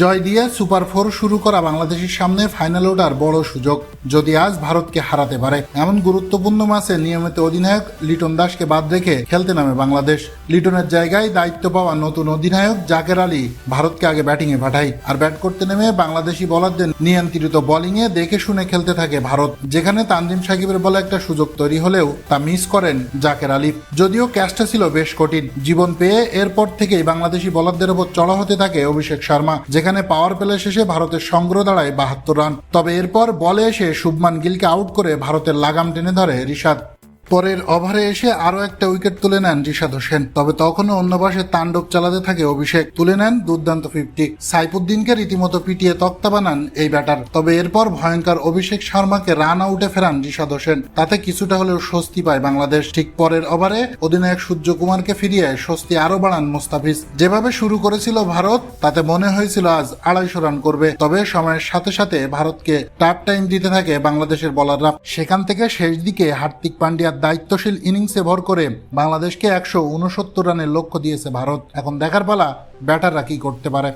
জয় দিয়ে super four শুরু করা বাংলাদেশের সামনে ফাইনাল ওঠার বড় সুযোগ। যদি আজ ভারতকে হারাতে পারে। এমন গুরুত্বপূর্ণ ম্যাচে নিয়মিত অধিনায়ক লিটন দাসকে বাদ রেখে খেলতে নামে বাংলাদেশ। লিটনের জায়গায় দায়িত্ব পাওয়া নতুন অধিনায়ক জাকের আলী ভারতকে আগে ব্যাটিংয়ে পাঠায়। আর ব্যাট করতে নেমে বাংলাদেশি বোলারদের নিয়ন্ত্রিত বোলিংয়ে দেখে শুনে খেলতে থাকে ভারত। যেখানে তানজিম সাকিবের বলে একটা সুযোগ তৈরি হলেও তা মিস করেন জাকের আলী। যদিও ক্যাচটা ছিল বেশ কঠিন। জীবন পেয়ে এরপর থেকেই বাংলাদেশি বলারদের ওপর চড়া হতে থাকে অভিষেক শর্মা। যেখানে পাওয়ার প্লে শেষে ভারতের সংগ্রহ দাঁড়ায় বাহাত্তর রান তবে এরপর বলে এসে শুভমান গিলকে আউট করে ভারতের লাগাম টেনে ধরে রিশাদ। পরের ওভারে এসে আরও একটা উইকেট তুলে নেন রিশাদ হোসেন। তবে তখনও অন্য পাশে তাণ্ডব চালাতে থাকে অভিষেক। তুলে নেন দুর্দান্ত ফিফটি। সাইফুদ্দিনকে রীতিমতো পিটিয়ে তক্তা বানান এই ব্যাটার। তবে এরপর ভয়ঙ্কর অভিষেক শর্মাকে রান আউটে ফেরান রিশাদ হোসেন। তাতে কিছুটা হলেও স্বস্তি পায় বাংলাদেশ। ঠিক পরের ওভারে অধিনায়ক সূর্যকুমারকে ফিরিয়ে স্বস্তি আরও বাড়ান মুস্তাফিজ। যেভাবে শুরু করেছিল ভারত, তাতে মনে হয়েছিল আজ আড়াইশো রান করবে। তবে সময়ের সাথে সাথে ভারতকে টাফ টাইম দিতে থাকে বাংলাদেশের বলাররা সেখান থেকে শেষ দিকে হার্দিক পান্ডিয়ার দায়িত্বশীল ইনিংসে ভর করে বাংলাদেশকে একশো উনসত্তর রানের লক্ষ্য দিয়েছে ভারত। এখন দেখার পালা ব্যাটাররা কি করতে পারে?